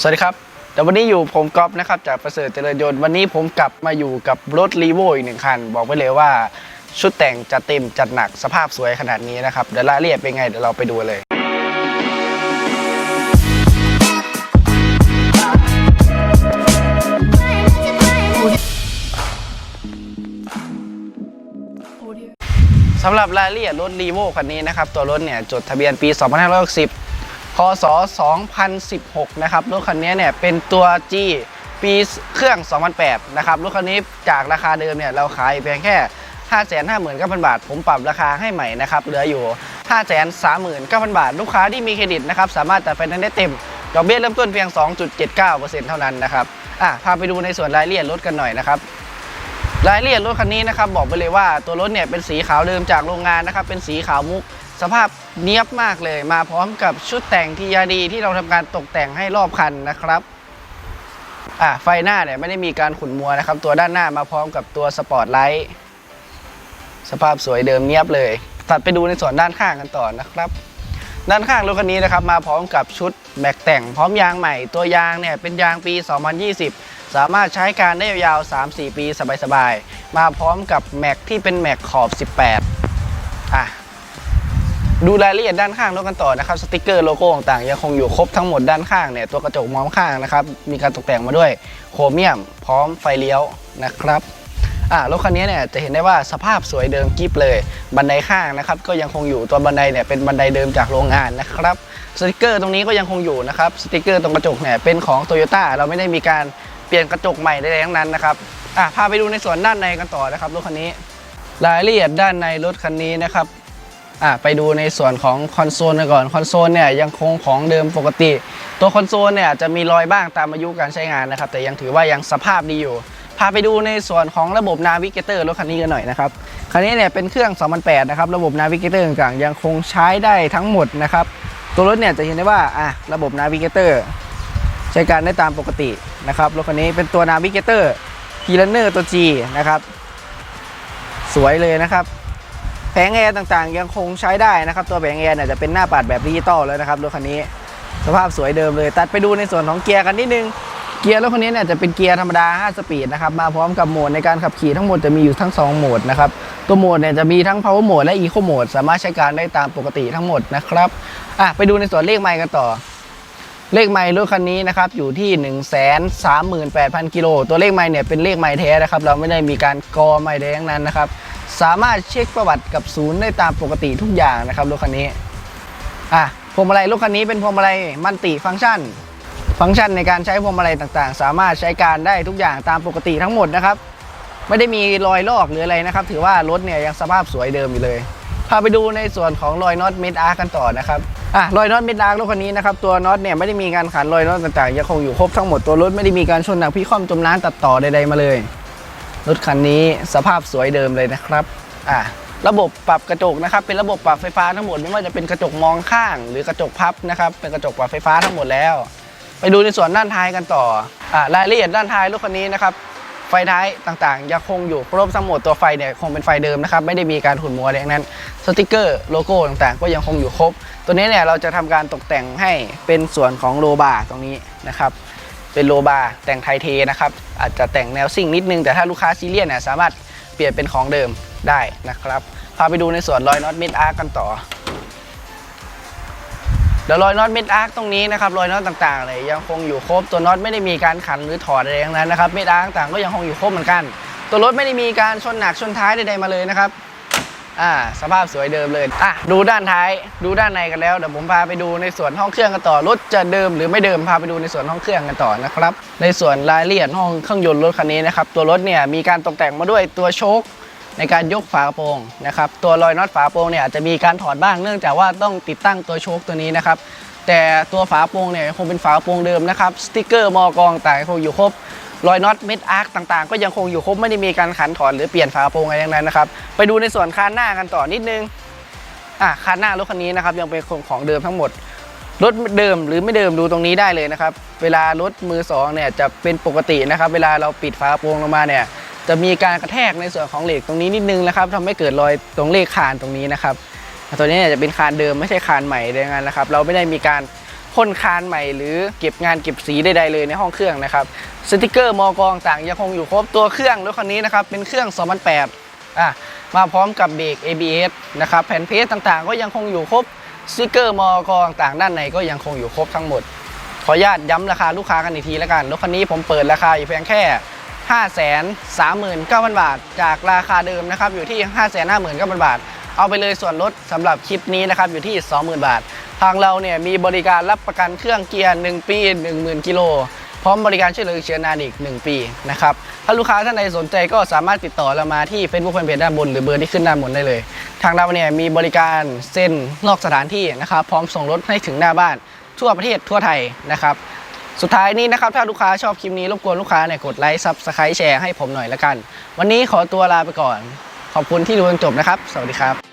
สวัสดีครับเดี๋ยววันนี้อยู่ผมก๊อฟนะครับจากประเสริฐเจริญยนต์วันนี้ผมกลับมาอยู่กับรถรีโวอีกหนึ่งคัน บอกไว้เลยว่าชุดแต่งจัดเต็มจัดหนักสภาพสวยขนาดนี้นะครับ เดี๋ยวรายละเอียดเป็นไงเดี๋ยวเราไปดูเลยสำหรับรายละเอียดรถรีโวคันนี้นะครับ ตัวรถเนี่ยจดทะเบียนปี 2560 พศ 2016 นะครับ รถคันนี้เนี่ยเป็นตัว G ปีเครื่อง 2008 นะครับ รถคันนี้จากราคาเดิมเนี่ยเราขายเพียงแค่ 559,000 บาท ผมปรับราคาให้ใหม่นะครับ เหลืออยู่ 539,000 บาท ลูกค้าที่มีเครดิตนะครับ สามารถตัดไฟแนนซ์ได้เต็ม ดอกเบี้ยเริ่มต้นเพียง 2.79%เท่านั้นนะครับอะพาไปดูในส่วนรายละเอียดรถกันหน่อยนะครับรายละเอียดรถคันนี้นะครับบอกไปเลยว่าตัวรถเนี่ยเป็นสีขาวเดิมจากโรงงานนะครับเป็นสีขาวมุก สภาพเนียบมากเลย มาพร้อมกับชุดแต่งที่ยาดีที่เราทำการตกแต่งให้รอบคันนะครับอะไฟหน้าเนี่ยไม่ได้มีการขุ่นมัวนะครับ ตัวด้านหน้ามาพร้อมกับตัวสปอร์ตไลท์สภาพสวยเดิมเนียบเลย ตัดไปดูในส่วนด้านข้างกันต่อนะครับ ด้านข้างรถคันนี้นะครับ มาพร้อมกับชุดแม็กแต่งพร้อมยางใหม่ ตัวยางเนี่ยเป็นยางปี 2020 สามารถใช้การได้ยาว 3-4 ปีสบายๆ มาพร้อมกับแม็กที่เป็นแม็กขอบ 18 อะ ดูรายละเอียดด้านข้างรถกันต่อนะครับสติกเกอร์โลโก้ต่างๆยังคงอยู่ครบทั้งหมดด้านข้างเนี่ยตัวกระจกมองข้างนะครับมีการตกแต่งมาด้วยโครเมียม พร้อมไฟเลี้ยวนะครับอ่ารถคันนี้เนี่ยจะเห็นได้ว่าสภาพสวยเดิมกิฟเลย บันไดข้างนะครับ ก็ยังคงอยู่ตัวบันไดเนี่ยเป็นบันไดเดิมจากโรงงานนะครับสติกเกอร์ตรงนี้ก็ยังคงอยู่นะครับสติกเกอร์ตรงกระจกเนี่ยเป็นของโตโยต้าเราไม่ได้มีการเปลี่ยนกระจกใหม่ใดๆทั้งนั้นนะครับอะพาไปดูในส่วนด้านในกันต่อนะครับรถคันนี้ รายละเอียดด้านในรถคันนี้นะครับ อะไปดูในส่วนของคอนโซลกันก่อนคอนโซลเนี่ยยังคงของเดิมปกติ ตัวคอนโซลเนี่ยจะมีรอยบ้างตามอายุการใช้งานนะครับ แต่ยังถือว่ายังสภาพดีอยู่ พาไปดูในส่วนของระบบนาวิเกเตอร์รถคันนี้กันหน่อยนะครับคันนี้เนี่ยเป็นเครื่อง 2008 นะครับ ระบบนาวิเกเตอร์ต่างๆยังคงใช้ได้ทั้งหมดนะครับ ตัวรถเนี่ยจะเห็นได้ว่าอะระบบนาวิเกเตอร์ใช้การได้ตามปกตินะครับรถคันนี้เป็นตัวนาวิเกเตอร์พีลันเนอร์ตัว G นะครับ สวยเลยนะครับ ผงแอร์ต่างๆ ยังคงใช้ได้นะครับ ตัวแผงแอร์เนี่ยจะเป็นหน้าปัดแบบดิจิตอลแล้วนะครับรถคันนี้ สภาพสวยเดิมเลย ตัดไปดูในส่วนของเกียร์กันนิดนึง เกียร์รถคันนี้เนี่ยจะเป็นเกียร์ธรรมดา 5 สปีดนะครับ มาพร้อมกับโหมดในการขับขี่ทั้งหมดจะมีอยู่ทั้ง 2 โหมดนะครับ ตัวโหมดเนี่ยจะมีทั้ง power mode และ eco mode สามารถใช้การได้ตามปกติทั้งหมดนะครับอะไปดูในส่วนเลขไมล์กันต่อเลขไมล์รถคันนี้นะครับอยู่ที่ 1 3 8 0 0 0 กิโล ตัวเลขไมล์เนี่ยเป็นเลขไมล์แท้นะครับ เราไม่ได้มีการกอไมล์แดงนั้นนะครับ สามารถเช็คประวัติกับศูนย์ได้ตามปกติทุกอย่างนะครับรถคันนี้อะพวงมาลัยรถคันนี้เป็นพวงมาลัยมัลติฟังก์ชัน ฟังก์ชันในการใช้พวงมาลัยต่างๆ สามารถใช้การได้ทุกอย่างตามปกติทั้งหมดนะครับ ไม่ได้มีรอยลอกหรืออะไรนะครับ ถือว่ารถเนี่ยยังสภาพสวยเดิมอยู่เลยพาไปดูในส่วนของรอยน็อตเมดอาร์กันต่อนะครับอะรอยน็อตเมดอาร์รถคันนี้นะครับตัวน็อตเนี่ยไม่ได้มีการขันรอยน็อตต่างๆยังคงอยู่ครบทั้งหมดตัวรถไม่ได้มีการชนหนักพี่ค่อมจมน้ำตัดต่อใดๆมาเลย รถคันนี้สภาพสวยเดิมเลยนะครับอะระบบปรับกระจกนะครับ เป็นระบบปรับไฟฟ้าทั้งหมดไม่ว่าจะเป็นกระจกมองข้าง หรือกระจกพับนะครับ เป็นกระจกปรับไฟฟ้าทั้งหมดแล้ว ไปดูในส่วนด้านท้ายกันต่ออะรายละเอียดด้านท้ายรถคันนี้นะครับไฟท้ายต่างๆ ยังคงอยู่ครบทั้งหมดตัวไฟเนี่ยคงเป็นไฟเดิมนะครับ ไม่ได้มีการหุ่นมัวอะไรทั้งนั้นสติกเกอร์โลโก้ต่างๆ ก็ยังคงอยู่ครบ ตัวนี้เนี่ยเราจะทำการตกแต่งให้เป็นส่วนของโลบาร์ตรงนี้นะครับ เป็นโลบาร์แต่งไทยเทนะครับ อาจจะแต่งแนวซิ่งนิดนึง แต่ถ้าลูกค้าซีเรียสเนี่ยสามารถเปลี่ยนเป็นของเดิมได้นะครับ พาไปดูในส่วนรอยน็อตมิดอาร์กันต่อเดี๋ยวรอยน็อตมิดอาร์ตรงนี้นะครับรอยน็อตต่างๆเลยยังคงอยู่ครบตัวน็อตไม่ได้มีการขันหรือถอดอะไรทั้งนั้นนะครับมิดอาร์ต่างๆก็ยังคงอยู่ครบเหมือนกัน ตัวรถไม่ได้มีการชนหนักชนท้ายใดๆมาเลยนะครับ อ่าสภาพสวยเดิมเลยอะดูด้านท้ายดูด้านในกันแล้วเดี๋ยวผมพาไปดูในส่วนห้องเครื่องกันต่อรถจะเดิมหรือไม่เดิมพาไปดูในส่วนห้องเครื่องกันต่อนะครับ ในส่วนรายละเอียดห้องเครื่องยนต์รถคันนี้นะครับตัวรถเนี่ยมีการตกแต่งมาด้วยตัวโชคในการยกฝากระโปรงนะครับตัวรอยน็อตฝากระโปรงเนี่ยอาจจะมีการถอดบ้างเนื่องจากว่าต้องติดตั้งตัวโชคตัวนี้นะครับแต่ตัวฝากระโปรงเนี่ยคงเป็นฝากระโปรงเดิมนะครับสติกเกอร์มอกองต่างคงอยู่ครบ รอยน็อตเม็ดอาร์คต่างๆ ก็ยังคงอยู่ครบไม่ได้มีการขันถอดหรือเปลี่ยนฝากระโปรงอะไรทั้งนั้นนะครับไปดูในส่วนคานหน้ากันต่อนิดนึงอะคานหน้ารถคันนี้นะครับยังเป็นของเดิมทั้งหมดรถเดิมหรือไม่เดิมดูตรงนี้ได้เลยนะครับ เวลารถมือสองเนี่ยจะเป็นปกตินะครับ เวลาเราปิดฝากระโปรงลงมาเนี่ย จะมีการกระแทกในส่วนของเหล็กตรงนี้นิดนึงนะครับทำให้เกิดรอยตรงเลขคานตรงนี้นะครับตัวนี้เนี่ยจะเป็นคานเดิมไม่ใช่คานใหม่เลยงั้นนะครับ เราไม่ได้มีการ พ่นคานใหม่หรือเก็บงานเก็บสีใดๆเลยในห้องเครื่องนะครับสติกเกอร์มอกองต่างยังคงอยู่ครบตัวเครื่องรถคันนี้นะครับเป็นเครื่อง 2008อะมาพร้อมกับเบรก ABS นะครับแผ่นเพสต่างๆ ก็ยังคงอยู่ครบสติกเกอร์มอกองต่างด้านในก็ยังคงอยู่ครบทั้งหมด ขออนุญาตย้ำราคาลูกค้ากันอีกทีแล้วกันรถคันนี้ผมเปิดราคาอยู่เพียงแค่5 3 9 0 0 0 บาท จากราคาเดิมนะครับอยู่ที่ 5 5 9 0 0 0 บาท เอาไปเลยส่วนลดสำหรับคลิปนี้นะครับอยู่ที่ 20,000 บาท ทางเราเนี่ยมีบริการรับประกันเครื่องเกียร์ 1 ปี 10,000 กิโล พร้อมบริการช่วยเหลือเชื้อนานอีก 1 ปีนะครับ ถ้าลูกค้าท่านใดสนใจก็สามารถติดต่อเรามาที่ Facebook Fanpage ด้านบนหรือเบอร์ที่ขึ้นด้านบนได้เลย ทางเราเนี่ยมีบริการเซ็นนอกสถานที่นะครับ พร้อมส่งรถให้ถึงหน้าบ้าน ทั่วประเทศทั่วไทยนะครับสุดท้ายนี้นะครับ ถ้าลูกค้าชอบคลิปนี้ รบกวนลูกค้าเนี่ยกดไลค์ซับสไครต์แชร์ให้ผมหน่อยละกัน วันนี้ขอตัวลาไปก่อน ขอบคุณที่ดูจนจบนะครับ สวัสดีครับ